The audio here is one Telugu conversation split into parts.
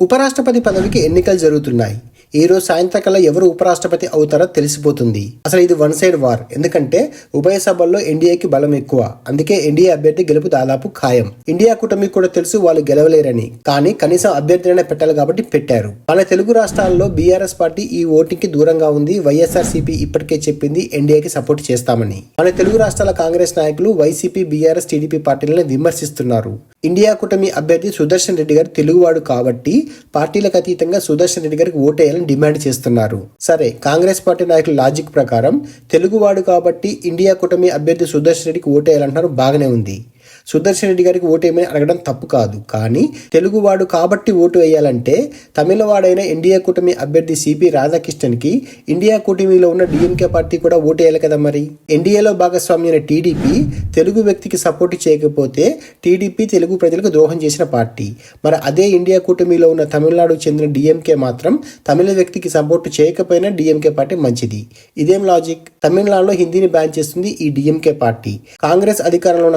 ఉపరాష్ట్రపతి పదవికి ఎన్నికలు జరుగుతున్నాయి. ఈ రోజు సాయంత్రకల్లా ఎవరు ఉపరాష్ట్రపతి అవుతారో తెలిసిపోతుంది. అసలు ఇది వన్ సైడ్ వార్. ఎందుకంటే ఉభయ సభల్లో ఎన్డీఏకి బలం ఎక్కువ. అందుకే ఎన్డీఏ అభ్యర్థి గెలుపు దాదాపు ఖాయం. ఇండియా కూటమికి కూడా తెలుసు వాళ్ళు గెలవలేరని. కానీ కనీసం అభ్యర్థినే పెట్టాలి కాబట్టి పెట్టారు. మన తెలుగు రాష్ట్రాల్లో బీఆర్ఎస్ పార్టీ ఈ ఓటింగ్కి దూరంగా ఉంది. వైఎస్ఆర్ సిపి ఇప్పటికే చెప్పింది ఎన్డీఏకి సపోర్ట్ చేస్తామని. మన తెలుగు రాష్ట్రాల కాంగ్రెస్ నాయకులు వైసీపీ బీఆర్ఎస్ టీడీపీ పార్టీలను విమర్శిస్తున్నారు. ఇండియా కూటమి అభ్యర్థి సుదర్శన్ రెడ్డి గారు తెలుగువాడు కాబట్టి పార్టీలకు అతీతంగా సుదర్శన్ రెడ్డి గారికి ఓటేయాలని డిమాండ్ చేస్తున్నారు. సరే కాంగ్రెస్ పార్టీ నాయకుల లాజిక్ ప్రకారం తెలుగువాడు కాబట్టి ఇండియా కూటమి అభ్యర్థి సుదర్శన్ రెడ్డికి ఓటేయాలంటున్నారు బాగానే ఉంది. సుదర్శన్ రెడ్డి గారికి ఓటు అడగడం తప్పు కాదు. కానీ తెలుగువాడు కాబట్టి ఓటు వేయాలంటే తమిళవాడైన ఇండియా కూటమి అభ్యర్థి సిపి రాధాకృష్ణన్కి ఇండియా కూటమిలో ఉన్న డిఎంకే పార్టీ కూడా ఓటు వేయాలి కదా మరి? ఎన్డీఏలో భాగస్వామి అయిన టీడీపీ తెలుగు వ్యక్తికి సపోర్ట్ చేయకపోతే టీడీపీ తెలుగు ప్రజలకు ద్రోహం చేసిన పార్టీ. మరి అదే ఇండియా కూటమిలో ఉన్న తమిళనాడుకు చెందిన డిఎంకే మాత్రం తమిళ వ్యక్తికి సపోర్ట్ చేయకపోయినా డిఎంకే పార్టీ మంచిది. ఇదేం లాజిక్? తమిళనాడులో హిందీని బ్యాన్ చేస్తుంది ఈ డిఎంకే పార్టీ. కాంగ్రెస్ అధికారంలో ఉన్న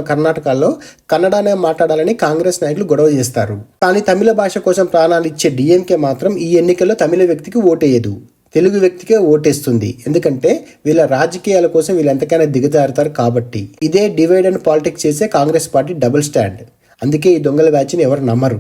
రాష్ట్రాల్లో కన్నడనే మాట్లాడాలని కాంగ్రెస్ నాయకులు గొడవ చేస్తారు. కానీ తమిళ భాష కోసం ప్రాణాలు ఇచ్చే డిఎంకే మాత్రం ఈ ఎన్నికల్లో తమిళ వ్యక్తికి ఓటేయదు. తెలుగు వ్యక్తికే ఓటేస్తుంది. ఎందుకంటే వీళ్ళ రాజకీయాల కోసం వీళ్ళు ఎంతకైనా దిగజారుతారు కాబట్టి. ఇదే డివైడ్ అండ్ పాలిటిక్స్ చేసే కాంగ్రెస్ పార్టీ డబుల్ స్టాండ్. అందుకే ఈ దొంగల బ్యాచ్ని ఎవరు నమ్మరు.